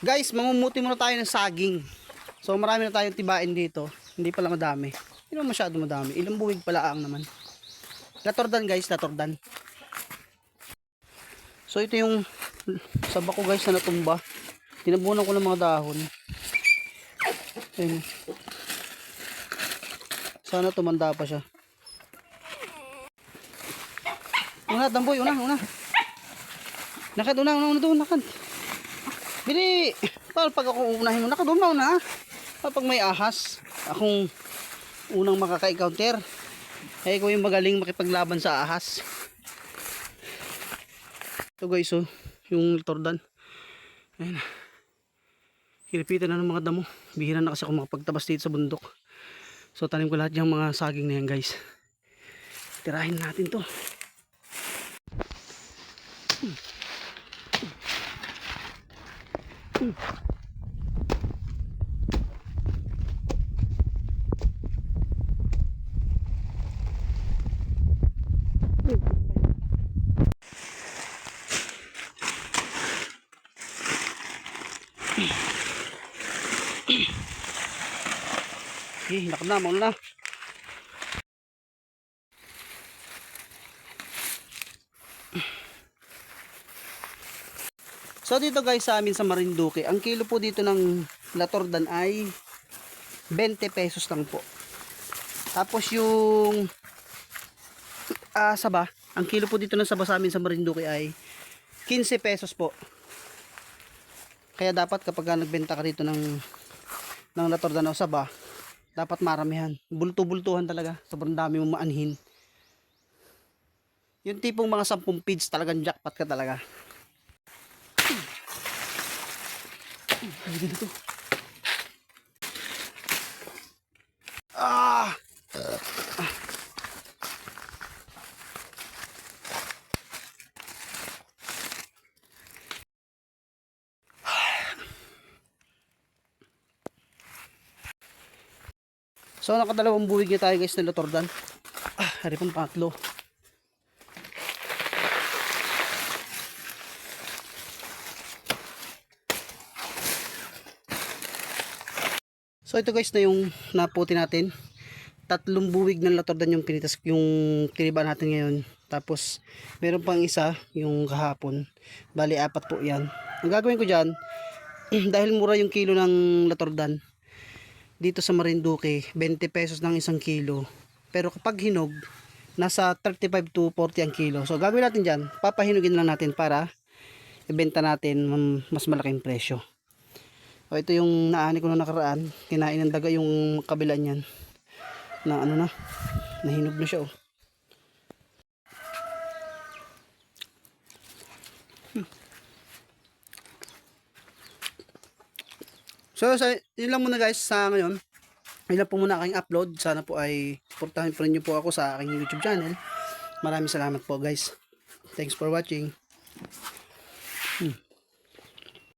Guys, mangumuti muna tayo ng saging. So marami na tayong tibain dito. Hindi pala madami. Hindi masyado madami. Ilang buwig pala ang naman. Latordan guys, latordan. So ito yung saba ko guys na natumba. Tinabunan ko ng mga dahon. Ayun. Sana tumanda pa siya. Una, damboy, una, una. Nakad, una, una, una doon, nakad. Bili, paano pag ako unahin mo, nakad, una, una. Kapag may ahas, akong unang makaka-encounter. Eh, ko yung magaling makipaglaban sa ahas. Ito guys, oh, yung tordan. Ayan. Hilipitan na ng mga damo. Bihira na kasi ako makapagtabas dito sa bundok. So tanim ko lahat yung mga saging na yan guys. Tirahin natin to. Eh, nakad na, mauna na. So dito guys sa amin sa Marinduque, ang kilo po dito ng latordan ay 20 pesos lang po. Tapos yung ah, saba, ang kilo po dito ng saba sa amin sa Marinduque ay 15 pesos po. Kaya dapat kapag ka nagbenta ka dito ng ng latordan o saba, dapat maramihan. Bulto-bultuhan talaga. Sobrang dami mong maanhin. Yung tipong mga 10 feeds talagang jackpot ka talaga. Ay, ganito. Ah! So nakadalawang buwig na tayo guys na Latordan. Ah, hari pang patlo. So ito guys na yung naputi natin. Tatlong buwig ng Latordan yung pinitas yung tiniba natin ngayon. Tapos meron pang isa yung kahapon. Bali apat po 'yan. Ang gagawin ko diyan dahil mura yung kilo ng Latordan dito sa Marinduque 20 pesos ng isang kilo pero kapag hinog nasa 35 to 40 ang kilo so gagawin natin dyan papahinugin lang natin para ibenta natin mam- mas malaking presyo o ito yung naani ko na nakaraan kinain ng daga yung kabila niyan na ano na nahinog na siya oh. Hmm. So, sa, yun lang muna guys sa ngayon. Yun lang po muna aking upload. Sana po ay supportahan po niyo po ako sa aking YouTube channel. Maraming salamat po guys. Thanks for watching. Hmm.